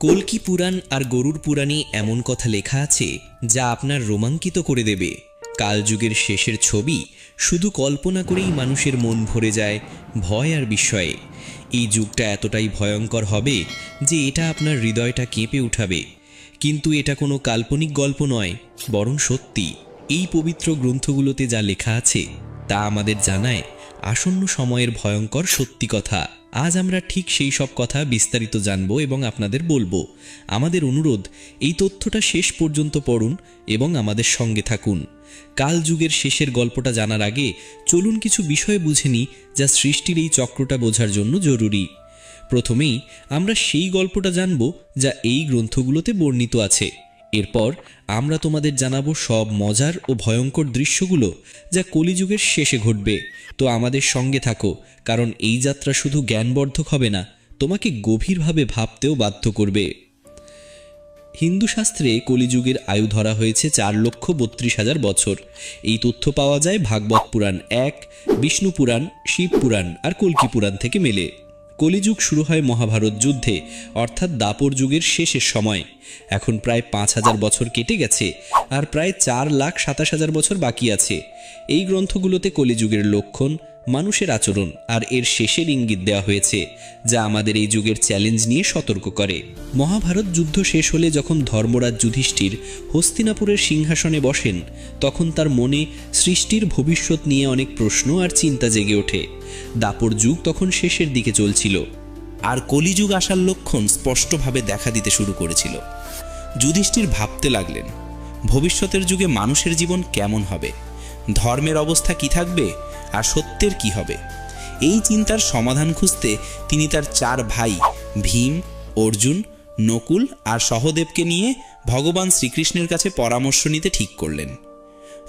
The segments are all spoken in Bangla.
কল্কি পুরাণ আর গরুর পুরাণে এমন কথা লেখা আছে যা আপনার রোমাঙ্কিত করে দেবে। কালযুগের শেষের ছবি শুধু কল্পনা করেই মানুষের মন ভরে যায় ভয় আর বিস্ময়ে। এই যুগটা এতটাই ভয়ঙ্কর হবে যে এটা আপনার হৃদয়টা কেঁপে উঠাবে। কিন্তু এটা কোনো কাল্পনিক গল্প নয়, বরং সত্যি। এই পবিত্র গ্রন্থগুলোতে যা লেখা আছে, তা আমাদের জানায় আসন্ন সময়ের ভয়ঙ্কর সত্যি কথা। আজ আমরা ঠিক সেই সব কথা বিস্তারিত জানব এবং আপনাদের বলব। আমাদের অনুরোধ, এই তথ্যটা শেষ পর্যন্ত পড়ুন এবং আমাদের সঙ্গে থাকুন। কাল যুগের শেষের গল্পটা জানার আগে চলুন কিছু বিষয় বুঝে নিই যা সৃষ্টির এই চক্রটা বোঝার জন্য জরুরি। প্রথমেই আমরা সেই গল্পটা জানব যা এই গ্রন্থগুলোতে বর্ণিত আছে। এরপর আমরা তোমাদের জানাব সব মজার ও ভয়ঙ্কর দৃশ্যগুলো যা কলিযুগের শেষে ঘটবে। তো আমাদের সঙ্গে থাকো, কারণ এই যাত্রা শুধু জ্ঞানবর্ধক হবে না, তোমাকে গভীরভাবে ভাবতেও বাধ্য করবে। হিন্দু শাস্ত্রে কলিযুগের আয়ু ধরা হয়েছে চার লক্ষ বত্রিশ হাজার বছর। এই তথ্য পাওয়া যায় ভাগবত পুরাণ এক, বিষ্ণু পুরাণ, শিব পুরাণ আর কল্কি পুরাণ থেকে মেলে। কলিযুগ শুরু হয় মহাভারত যুদ্ধে, অর্থাৎ দাপর যুগের শেষের সময়। এখন প্রায় পাঁচ হাজার বছর কেটে গেছে, আর প্রায় চার লাখ সাতাশ হাজার বছর বাকি আছে। এই গ্রন্থগুলোতে কলিযুগের লক্ষণ মানুষের আচরণ আর এর শেষের ইঙ্গিত দেওয়া হয়েছে, যা আমাদের এই যুগের চ্যালেঞ্জ নিয়ে সতর্ক করে। মহাভারত যুদ্ধ শেষ হলে যখন ধর্মরাজ যুধিষ্ঠির হস্তিনাপুরের সিংহাসনে বসেন, তখন তার মনে সৃষ্টির ভবিষ্যৎ নিয়ে অনেক প্রশ্ন আর চিন্তা জেগে ওঠে। দাপর যুগ তখন শেষের দিকে চলছিল। আর কলিযুগ আসার লক্ষণ স্পষ্টভাবে দেখা দিতে শুরু করেছিল। যুধিষ্ঠির ভাবতে লাগলেন, ভবিষ্যতের যুগে মানুষের জীবন কেমন হবে? ধর্মের অবস্থা কি থাকবে? আর সত্যের কি হবে? এই চিন্তার সমাধান খুঁজতে তিনি তার চার ভাই, ভীম, অর্জুন, নকুল আর সহদেবকে নিয়ে ভগবান শ্রীকৃষ্ণের কাছে পরামর্শ নিতে ঠিক করলেন।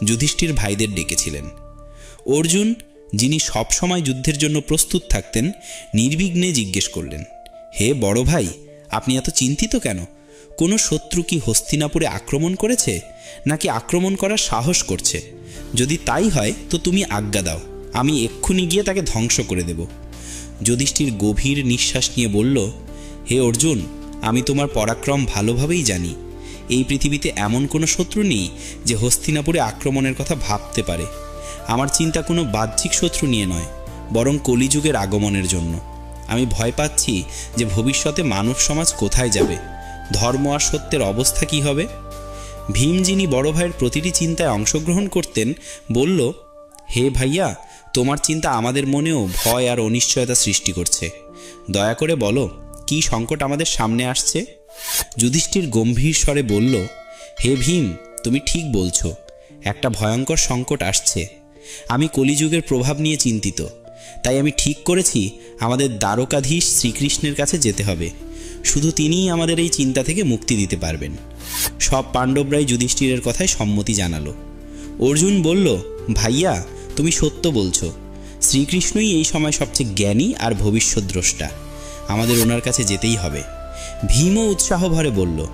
যুধিষ্ঠির ভাইদের ডেকেছিলেন। অর্জুন, যিনি সবসময় যুদ্ধের জন্য প্রস্তুত থাকতেন, নির্বিঘ্নে জিজ্ঞেস করলেন, হে বড় ভাই, আপনি এত চিন্তিত কেন? কোনো শত্রু কি হস্তিনাপুরে আক্রমণ করেছে, নাকি আক্রমণ করার সাহস করছে? যদি তাই হয়, তো তুমি আজ্ঞা দাও, আমি এক্ষুনি গিয়ে তাকে ধ্বংস করে দেব। যুধিষ্ঠির গভীর নিঃশ্বাস নিয়ে বলল, হে অর্জুন, আমি তোমার পরাক্রম ভালোভাবেই জানি। এই পৃথিবীতে এমন কোনো শত্রু নেই যে হস্তিনাপুরে আক্রমণের কথা ভাবতে পারে। আমার চিন্তা কোনো বাহ্যিক শত্রু নিয়ে নয়, বরং কলিযুগের আগমনের জন্য। আমি ভয় পাচ্ছি যে ভবিষ্যতে মানব সমাজ কোথায় যাবে। ধর্ম আর সত্যের অবস্থা কি হবে? ভীম যিনি বড় ভাইয়ের প্রতিটি চিন্তায় অংশগ্রহণ করতেন, বলল, হে ভাইয়া, তোমার চিন্তা আমাদের মনেও ভয় আর অনিশ্চয়তা সৃষ্টি করছে। দয়া করে বলো, কি সংকট আমাদের সামনে আসছে? যুধিষ্ঠির গম্ভীর স্বরে বলল, হে ভীম, তুমি ঠিক বলছো, একটা ভয়ঙ্কর সংকট আসছে। আমি কলিযুগের প্রভাব নিয়ে চিন্তিত, তাই আমি ঠিক করেছি, আমাদের দ্বারকাধীশ শ্রীকৃষ্ণের কাছে যেতে হবে। শুধু তিনিই আমাদের এই চিন্তা থেকে মুক্তি দিতে পারবেন। সব পাণ্ডবরাই যুধিষ্ঠিরের কথায় সম্মতি জানালো। অর্জুন বলল, ভাইয়া, তুমি সত্য বলছো। শ্রীকৃষ্ণই এই সময় সবচেয়ে জ্ঞানী আর ভবিষ্যৎ দ্রষ্টা আমাদের ওনার কাছে যেতেই হবে। ভীমও উৎসাহ ভরে বলল,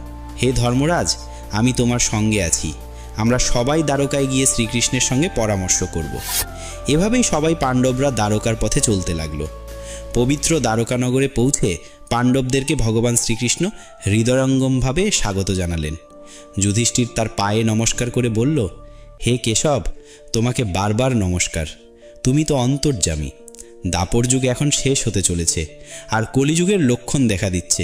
হে ধর্মরাজ, আমি তোমার সঙ্গে আছি। আমরা সবাই দ্বারকায় গিয়ে শ্রীকৃষ্ণের সঙ্গে পরামর্শ করব। এভাবেই সবাই পাণ্ডবরা দ্বারকার পথে চলতে লাগল। পবিত্র দ্বারকানগরে পৌঁছে পাণ্ডবদেরকে ভগবান শ্রীকৃষ্ণ হৃদয়ঙ্গমভাবে স্বাগত জানালেন। যুধিষ্ঠির তার পায়ে নমস্কার করে বলল, হে কেশব, তোমাকে বারবার নমস্কার। তুমি তো অন্তর্জামী দাপর যুগ এখন শেষ হতে চলেছে, আর কলিযুগের লক্ষণ দেখা দিচ্ছে।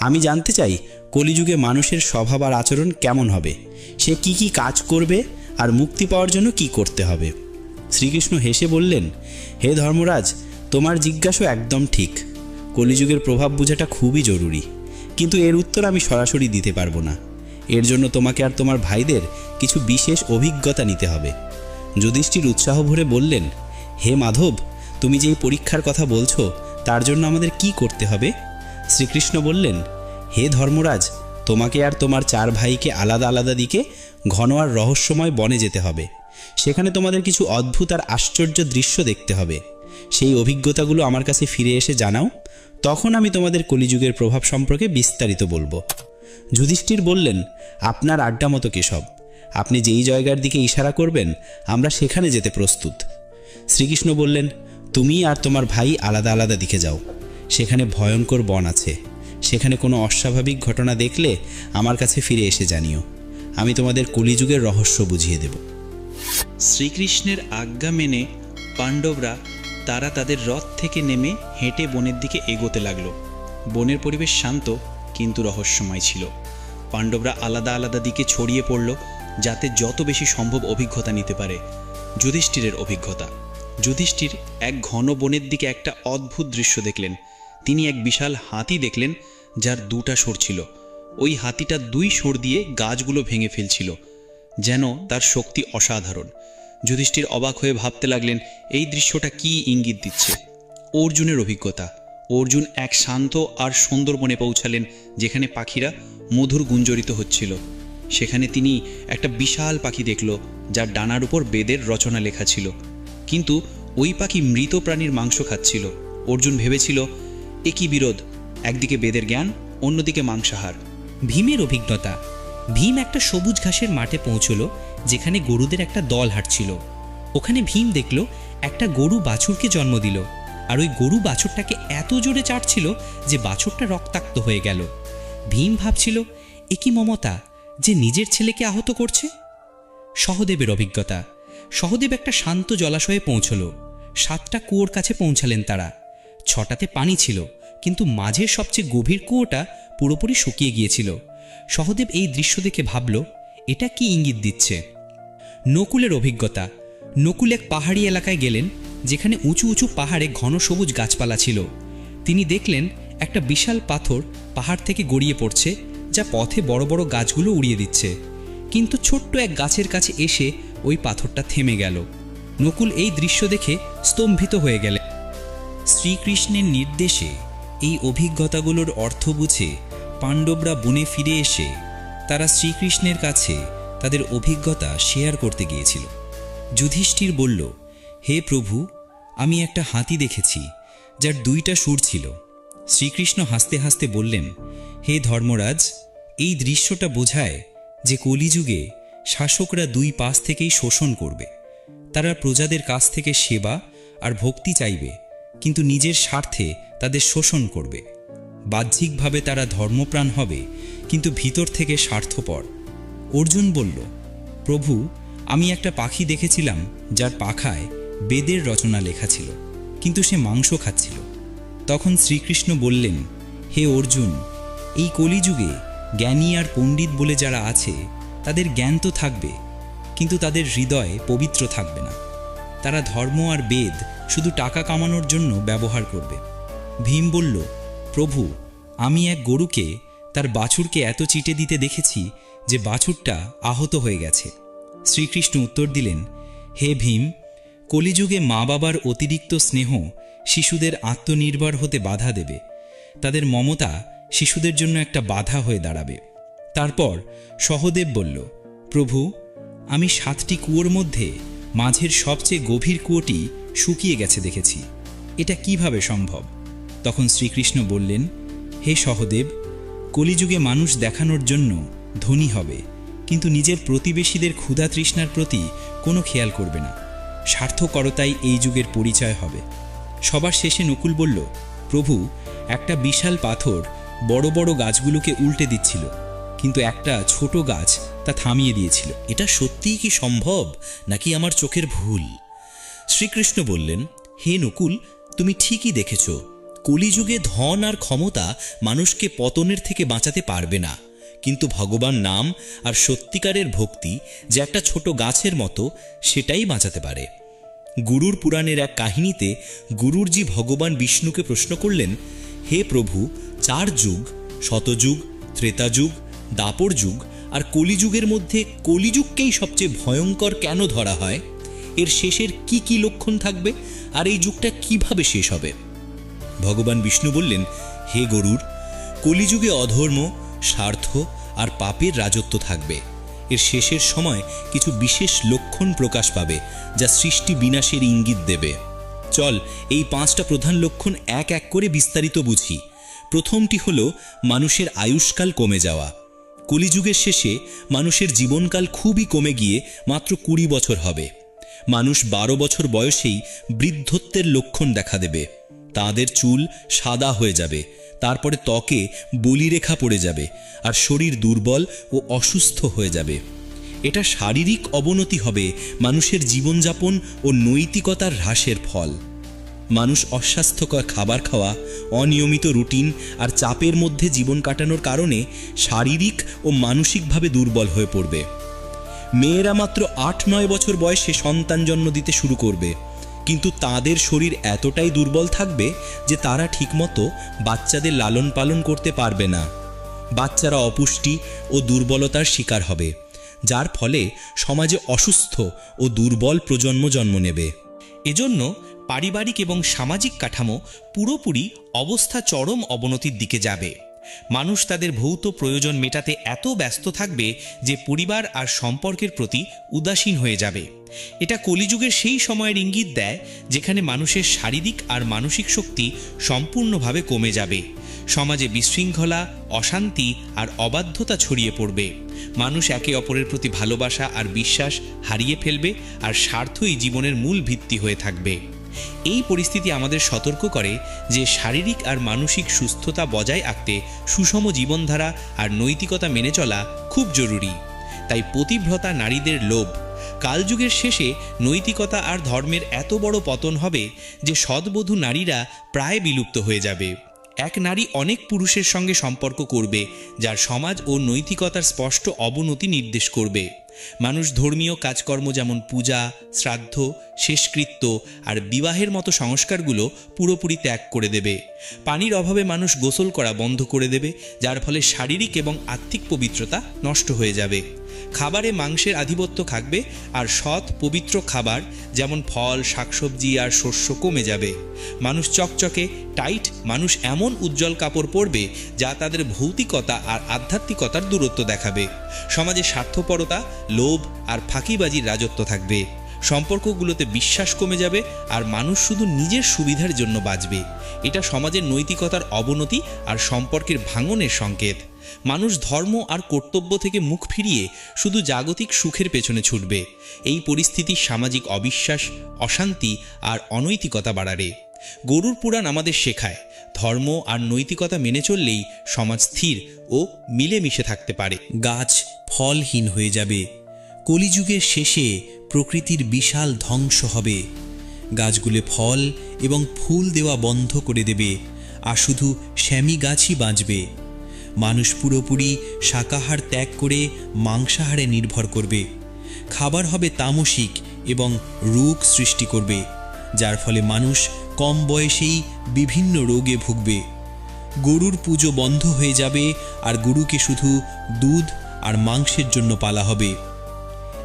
আমি জানতে চাই, কলিযুগে মানুষের স্বভাব আর আচরণ কেমন হবে? সে কি কি কাজ করবে আর মুক্তি পাওয়ার জন্য কি করতে হবে? শ্রীকৃষ্ণ হেসে বললেন, হে ধর্মরাজ, তোমার জিজ্ঞাসা একদম ঠিক। কলিযুগের প্রভাব বোঝাটা খুবই জরুরি। কিন্তু এর উত্তর আমি সরাসরি দিতে পারব না। এর জন্য তোমাকে আর তোমার ভাইদের কিছু বিশেষ অভিজ্ঞতা নিতে হবে। যুধিষ্ঠির উৎসাহ ভরে বললেন, হে মাধব, তুমি যেই পরীক্ষার কথা বলছো, তার জন্য আমাদের কি করতে হবে? শ্রীকৃষ্ণ বললেন, হে ধর্মরাজ, তোমাকে আর তোমার চার ভাইকে আলাদা আলাদা দিকে ঘন আর রহস্যময় বনে যেতে হবে। সেখানে তোমাদের কিছু অদ্ভুত আর আশ্চর্য দৃশ্য দেখতে হবে। সেই অভিজ্ঞতাগুলো আমার কাছে ফিরে এসে জানাও, তখন আমি তোমাদের কলিযুগের প্রভাব সম্পর্কে বিস্তারিত বলব। যুধিষ্ঠির বললেন, আপনার আড্ডা মতো কেশব, আপনি যেই জায়গার দিকে ইশারা করবেন, আমরা সেখানে যেতে প্রস্তুত। শ্রীকৃষ্ণ বললেন, তুমি আর তোমার ভাই আলাদা আলাদা দিকে যাও। সেখানে ভয়ঙ্কর বন আছে। সেখানে কোনো অস্বাভাবিক ঘটনা দেখলে আমার কাছে ফিরে এসে জানিও। আমি তোমাদের কলিযুগের রহস্য বুঝিয়ে দেব। শ্রীকৃষ্ণের আজ্ঞা মেনে পাণ্ডবরা তারা তাদের রথ থেকে নেমে হেঁটে বনের দিকে এগোতে লাগল। বনের পরিবেশ শান্ত, কিন্তু রহস্যময় ছিল। পাণ্ডবরা আলাদা আলাদা দিকে ছড়িয়ে পড়ল, যাতে যত বেশি সম্ভব অভিজ্ঞতা নিতে পারে। যুধিষ্ঠিরের অভিজ্ঞতা। যুধিষ্ঠির এক ঘন বনের দিকে একটা অদ্ভুত দৃশ্য দেখলেন। তিনি এক বিশাল হাতি দেখলেন, যার দুটা সুর ছিল। ওই হাতিটা দুই সুর দিয়ে গাছগুলো ভেঙে ফেলছিল, যেন তার শক্তি অসাধারণ। যুধিষ্ঠির অবাক হয়ে ভাবতে লাগলেন, এই দৃশ্যটা কি ইঙ্গিত দিচ্ছে? অর্জুনের অভিজ্ঞতা। অর্জুন এক শান্ত আর সুন্দর বনে পৌঁছালেন, যেখানে পাখিরা মধুর গুঞ্জরিত হচ্ছিল। সেখানে তিনি একটা বিশাল পাখি দেখল, যার ডানার উপর বেদের রচনা লেখা ছিল। কিন্তু ওই পাখি মৃত প্রাণীর মাংস খাচ্ছিল। অর্জুন ভেবেছিল একই বিরোধ? একদিকে বেদের জ্ঞান, অন্যদিকে মাংসাহার। ভীমের অভিজ্ঞতা। ভীম একটা সবুজ ঘাসের মাঠে পৌঁছলো যেখানে গরুদের একটা দল হাঁটছিল। ওখানে ভীম দেখল, একটা গরু বাছুরকে জন্ম দিল। আর ওই গরু বাছুরটাকে এত জোরে চাটছিল যে বাছুরটা রক্তাক্ত হয়ে গেল। ভীম ভাবছিল, এ কি মমতা, যে নিজের ছেলেকে আহত করছে? সহদেবের অভিজ্ঞতা। সহদেব একটা শান্ত জলাশয়ে পৌঁছল। সাতটা কুয়োর কাছে পৌঁছালেন তারা। ছটাতে পানি ছিল, কিন্তু মাঝের সবচেয়ে গভীর কুয়োটা পুরোপুরি শুকিয়ে গিয়েছিল। সহদেব এই দৃশ্য দেখে ভাবল এটা কি ইঙ্গিত দিচ্ছে? নকুলের অভিজ্ঞতা। নকুল এক পাহাড়ি এলাকায় গেলেন, যেখানে উঁচু উঁচু পাহাড়ে ঘন সবুজ গাছপালা ছিল। তিনি দেখলেন, একটা বিশাল পাথর পাহাড় থেকে গড়িয়ে পড়ছে, যা পথে বড় বড় গাছগুলো উড়িয়ে দিচ্ছে। কিন্তু ছোট্ট এক গাছের কাছে এসে ওই পাথরটা থেমে গেল। নকুল এই দৃশ্য দেখে স্তম্ভিত হয়ে গেলেন। শ্রীকৃষ্ণের নির্দেশে এই অভিজ্ঞতাগুলোর অর্থ বুঝে পাণ্ডবরা বনে ফিরে এসে তারা শ্রীকৃষ্ণের কাছে তাদের অভিজ্ঞতা শেয়ার করতে গিয়েছিল। যুধিষ্ঠির বলল, হে প্রভু, আমি একটা হাতি দেখেছি, যার দুইটা সুর ছিল। শ্রীকৃষ্ণ হাসতে হাসতে বললেন, হে ধর্মরাজ, এই দৃশ্যটা বোঝায় যে কলিযুগে শাসকরা দুই পাশ থেকেই শোষণ করবে। তারা প্রজাদের কাছ থেকে সেবা আর ভক্তি চাইবে, কিন্তু নিজের স্বার্থে তাদের শোষণ করবে। বাহ্যিকভাবে তারা ধর্মপ্রাণ হবে কিন্তু ভিতর থেকে স্বার্থপর। অর্জুন বলল, প্রভু, আমি একটা পাখি দেখেছিলাম যার পাখায় বেদের রচনা লেখা ছিল, কিন্তু সে মাংস খাচ্ছিল। তখন শ্রীকৃষ্ণ বললেন, হে অর্জুন, এই কলিযুগে জ্ঞানী আর পণ্ডিত বলে যারা আছে, তাদের জ্ঞান তো থাকবে, কিন্তু তাদের হৃদয় পবিত্র থাকবে না। তারা ধর্ম আর বেদ শুধু টাকা কামানোর জন্য ব্যবহার করবে। ভীম বলল, প্রভু, আমি এক গরুকে তার বাছুরকে এত চিটে দিতে দেখেছি যে বাছুরটা আহত হয়ে গেছে। শ্রীকৃষ্ণ উত্তর দিলেন, হে ভীম, কলিযুগে মা বাবার অতিরিক্ত স্নেহ শিশুদের আত্মনির্ভর হতে বাধা দেবে। তাদের মমতা শিশুদের জন্য একটা বাধা হয়ে দাঁড়াবে। তারপর সহদেব বলল, প্রভু, আমি সাতটি কুয়োর মধ্যে মাঝের সবচেয়ে গভীর কুয়োটি শুকিয়ে গেছে দেখেছি। এটা কীভাবে সম্ভব? তখন শ্রীকৃষ্ণ বললেন, হে সহদেব কলিযুগে মানুষ দেখানোর জন্য ধনী হবে, কিন্তু নিজের প্রতিবেশীদের ক্ষুধা তৃষ্ণার প্রতি কোনো খেয়াল করবে না। স্বার্থকরতাই এই যুগের পরিচয় হবে। সবার শেষে নকুল বলল, প্রভু, একটা বিশাল পাথর বড় বড় গাছগুলোকে উল্টে দিচ্ছিল, কিন্তু একটা ছোট গাছ তা থামিয়ে দিয়েছিল। এটা সত্যিই কি সম্ভব, নাকি আমার চোখের ভুল? শ্রীকৃষ্ণ বললেন, হে নকুল, তুমি ঠিকই দেখেছ। কলিযুগে ধন আর ক্ষমতা মানুষকে পতনের থেকে বাঁচাতে পারবে না। কিন্তু ভগবান নাম আর সত্যিকারের ভক্তি যে একটা ছোট গাছের মতো, সেটাই বাঁচাতে পারে। গুরুর পুরাণের এক কাহিনীতে গুরুরজি ভগবান বিষ্ণুকে প্রশ্ন করলেন, হে প্রভু, চার যুগ, শতযুগ, ত্রেতাযুগ, দাপর যুগ আর কলিযুগের মধ্যে কলিযুগকেই সবচেয়ে ভয়ঙ্কর কেন ধরা হয়? এর শেষের কি কি লক্ষণ থাকবে? আর এই যুগটা কীভাবে শেষ হবে? ভগবান বিষ্ণু বললেন, হে গরুর, কলিযুগে অধর্ম, স্বার্থ আর পাপের রাজত্ব থাকবে। এর শেষের সময় কিছু বিশেষ লক্ষণ প্রকাশ পাবে, যা সৃষ্টি বিনাশের ইঙ্গিত দেবে। চল, এই পাঁচটা প্রধান লক্ষণ এক এক করে বিস্তারিত বুঝি। প্রথমটি হল, মানুষের আয়ুষ্কাল কমে যাওয়া। কলিযুগের শেষে মানুষের জীবনকাল খুবই কমে গিয়ে মাত্র কুড়ি বছর হবে। মানুষ বারো বছর বয়সেই বৃদ্ধত্বের লক্ষণ দেখা দেবে। তাদের চুল সাদা হয়ে যাবে, তারপরে ত্বকে বলিরেখা পড়ে যাবে আর শরীর দুর্বল ও অসুস্থ হয়ে যাবে। এটা শারীরিক অবনতি হবে মানুষের জীবনযাপন ও নৈতিকতার হ্রাসের ফল। মানুষ অস্বাস্থ্যকর খাবার খাওয়া, অনিয়মিত রুটিন আর চাপের মধ্যে জীবন কাটানোর কারণে শারীরিক ও মানসিকভাবে দুর্বল হয়ে পড়বে। মেয়েরা মাত্র আট নয় বছর বয়সে সন্তান জন্ম দিতে শুরু করবে। কিন্তু তাদের শরীর এতটাই দুর্বল থাকবে যে তারা ঠিকমতো বাচ্চাদের লালন পালন করতে পারবে না। বাচ্চারা অপুষ্টি ও দুর্বলতার শিকার হবে, যার ফলে সমাজে অসুস্থ ও দুর্বল প্রজন্ম জন্ম নেবে। এজন্য পারিবারিক এবং সামাজিক কাঠামো পুরোপুরি অবস্থা চরম অবনতির দিকে যাবে। মানুষ তাদের ভৌত প্রয়োজন মেটাতে এত ব্যস্ত থাকবে যে পরিবার আর সম্পর্কের প্রতি উদাসীন হয়ে যাবে। এটা কলিযুগের সেই সময়ের ইঙ্গিত দেয়, যেখানে মানুষের শারীরিক আর মানসিক শক্তি সম্পূর্ণভাবে কমে যাবে। সমাজে বিশৃঙ্খলা, অশান্তি আর অবাধ্যতা ছড়িয়ে পড়বে। মানুষ একে অপরের প্রতি ভালোবাসা আর বিশ্বাস হারিয়ে ফেলবে আর স্বার্থই জীবনের মূল ভিত্তি হয়ে থাকবে। এই পরিস্থিতি আমাদের সতর্ক করে যে শারীরিক আর মানসিক সুস্থতা বজায় রাখতে সুষম জীবনধারা আর নৈতিকতা মেনে চলা খুব জরুরি। তাই পতিভ্রতা নারীদের লোভ। কালযুগের শেষে নৈতিকতা আর ধর্মের এত বড় পতন হবে যে সদ্বধূ নারীরা প্রায় বিলুপ্ত হয়ে যাবে। এক নারী অনেক পুরুষের সঙ্গে সম্পর্ক করবে, যার সমাজ ও নৈতিকতার স্পষ্ট অবনতি নির্দেশ করবে। মানুষ ধর্মীয় কাজকর্ম যেমন পূজা, শ্রাদ্ধ, শেষকৃত্য আর বিবাহের মতো সংস্কারগুলো পুরোপুরি ত্যাগ করে দেবে। পানির অভাবে মানুষ গোসল করা বন্ধ করে দেবে, যার ফলে শারীরিক এবং আত্মিক পবিত্রতা নষ্ট হয়ে যাবে। খাবারে মাংসের আধিপত্য থাকবে আর সৎ, পবিত্র খাবার, যেমন ফল, শাকসবজি আর শস্য কমে যাবে। মানুষ চকচকে, টাইট, মানুষ এমন উজ্জ্বল কাপড় পরবে যা তাদের ভৌতিকতা আর আধ্যাত্মিকতার দূরত্ব দেখাবে। সমাজে স্বার্থপরতা, লোভ আর ফাঁকিবাজির রাজত্ব থাকবে। সম্পর্কগুলোতে বিশ্বাস কমে যাবে আর মানুষ শুধু নিজের সুবিধার জন্য বাঁচবে। এটা সমাজের নৈতিকতার অবনতি আর সম্পর্কের ভাঙনের সংকেত। মানুষ ধর্ম আর কর্তব্য থেকে মুখ ফিরিয়ে শুধু জাগতিক সুখের পেছনে ছুটবে। এই পরিস্থিতি সামাজিক অবিশ্বাস, অশান্তি আর অনৈতিকতা বাড়ারে। গরুর পুরাণ আমাদের শেখায়, ধর্ম আর নৈতিকতা মেনে চললেই সমাজ স্থির ও মিলেমিশে থাকতে পারে। গাছ ফলহীন হয়ে যাবে। কলিযুগের শেষে প্রকৃতির বিশাল ধ্বংস হবে। গাছগুলো ফল এবং ফুল দেওয়া বন্ধ করে দেবে, আর শুধু শ্যামি গাছই বাঁচবে। মানুষ পুরোপুরি শাকাহার ত্যাগ করে মাংসাহারে নির্ভর করবে। খাবার হবে তামসিক এবং রোগ সৃষ্টি করবে, যার ফলে মানুষ কম বয়সেই বিভিন্ন রোগে ভুগবে। গরুর পুজো বন্ধ হয়ে যাবে আর গরুকে শুধু দুধ আর মাংসের জন্য পালা হবে।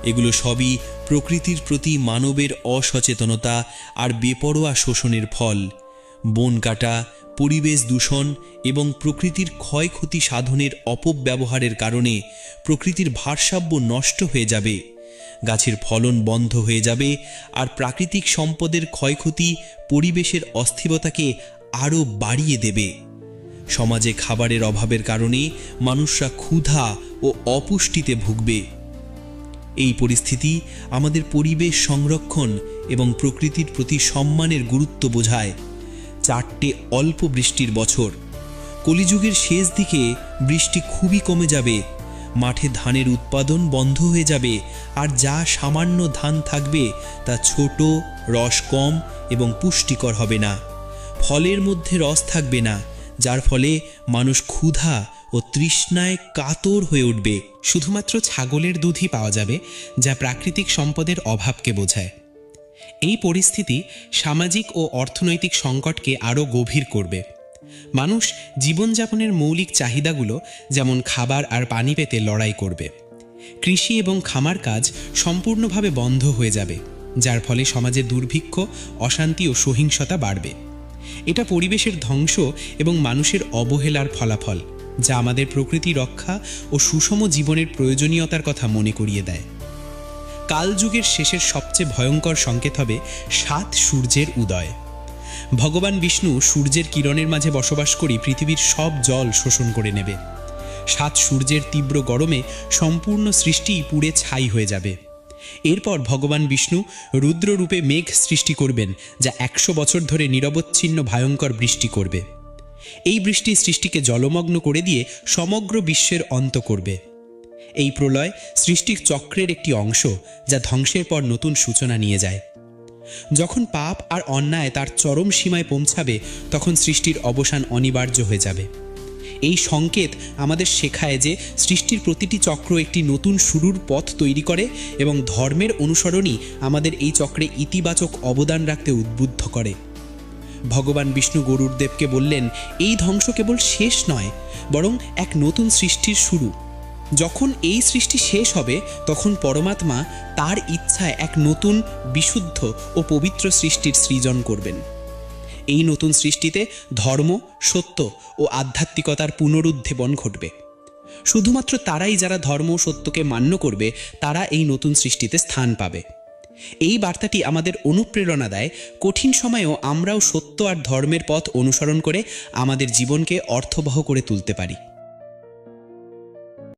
এগুলো সবই প্রকৃতির প্রতি মানবের অসচেতনতা আর বেপরোয়া শোষণের ফল। বন কাটা পরিবেশ দূষণ এবং প্রকৃতির ক্ষয়ক্ষতি সাধনের অপব্যবহারের কারণে প্রকৃতির ভারসাম্য নষ্ট হয়ে যাবে। গাছের ফলন বন্ধ হয়ে যাবে আর প্রাকৃতিক সম্পদের ক্ষয়ক্ষতি পরিবেশের অস্থিরতাকে আরও বাড়িয়ে দেবে। সমাজে খাবারের অভাবের কারণে মানুষরা ক্ষুধা ও অপুষ্টিতে ভুগবে। এই পরিস্থিতি আমাদের পরিবেশ সংরক্ষণ এবং প্রকৃতির প্রতি সম্মানের গুরুত্ব বোঝায়। চারটে অল্প বৃষ্টির বছর। কলিযুগের শেষ দিকে বৃষ্টি খুবই কমে যাবে। মাঠে ধানের উৎপাদন বন্ধ হয়ে যাবে আর যা সামান্য ধান থাকবে তা ছোট, রস কম এবং পুষ্টিকর হবে না। ফলের মধ্যে রস থাকবে না, যার ফলে মানুষ ক্ষুধা ও তৃষ্ণায় কাতর হয়ে উঠবে। শুধুমাত্র ছাগলের দুধই পাওয়া যাবে, যা প্রাকৃতিক সম্পদের অভাবকে বোঝায়। এই পরিস্থিতি সামাজিক ও অর্থনৈতিক সংকটকে আরও গভীর করবে। মানুষ জীবনযাপনের মৌলিক চাহিদাগুলো, যেমন খাবার আর পানি পেতে লড়াই করবে। কৃষি এবং খামার কাজ সম্পূর্ণভাবে বন্ধ হয়ে যাবে, যার ফলে সমাজে দুর্ভিক্ষ, অশান্তি ও সহিংসতা বাড়বে। এটা পরিবেশের ধ্বংস এবং মানুষের অবহেলার ফলাফল, যা আমাদের প্রকৃতি রক্ষা ও সুষম জীবনের প্রয়োজনীয়তার কথা মনে করিয়ে দেয়। কালযুগের শেষের সবচেয়ে ভয়ঙ্কর সংকেত হবে সাত সূর্যের উদয়। ভগবান বিষ্ণু সূর্যের কিরণের মাঝে বসবাস করি পৃথিবীর সব জল শোষণ করে নেবে। সাত সূর্যের তীব্র গরমে সম্পূর্ণ সৃষ্টি পুড়ে ছাই হয়ে যাবে। এরপর ভগবান বিষ্ণু রুদ্ররূপে মেঘ সৃষ্টি করবেন, যা একশো বছর ধরে নিরবচ্ছিন্ন ভয়ঙ্কর বৃষ্টি করবে। এই বৃষ্টি সৃষ্টিকে জলমগ্ন করে দিয়ে সমগ্র বিশ্বের অন্ত করবে। এই প্রলয় সৃষ্টির চক্রের একটি অংশ যা ধ্বংসের পর নতুন সূচনা নিয়ে যায়। যখন পাপ আর অন্যায় তার চরম সীমায় পৌঁছাবে, তখন সৃষ্টির অবসান অনিবার্য হয়ে যাবে। এই সংকেত আমাদের শেখায় যে সৃষ্টির প্রতিটি চক্র একটি নতুন শুরুর পথ তৈরি করে এবং ধর্মের অনুসরণই আমাদের এই চক্রে ইতিবাচক অবদান রাখতে উদ্বুদ্ধ করে। ভগবান বিষ্ণু গরুরদেবকে বললেন, এই ধ্বংস কেবল শেষ নয়, বরং এক নতুন সৃষ্টির শুরু। যখন এই সৃষ্টি শেষ হবে, তখন পরমাত্মা তার ইচ্ছায় এক নতুন, বিশুদ্ধ ও পবিত্র সৃষ্টির সৃজন করবেন। এই নতুন সৃষ্টিতে ধর্ম, সত্য ও আধ্যাত্মিকতার পুনরুদ্ধেবন ঘটবে। শুধুমাত্র তারাই যারা ধর্ম ও সত্যকে মান্য করবে, তারা এই নতুন সৃষ্টিতে স্থান পাবে। এই বার্তাটি আমাদের অনুপ্রেরণা দেয়, কঠিন সময়েও আমরাও সত্য আর ধর্মের পথ অনুসরণ করে আমাদের জীবনকে অর্থবহ করে তুলতে পারি।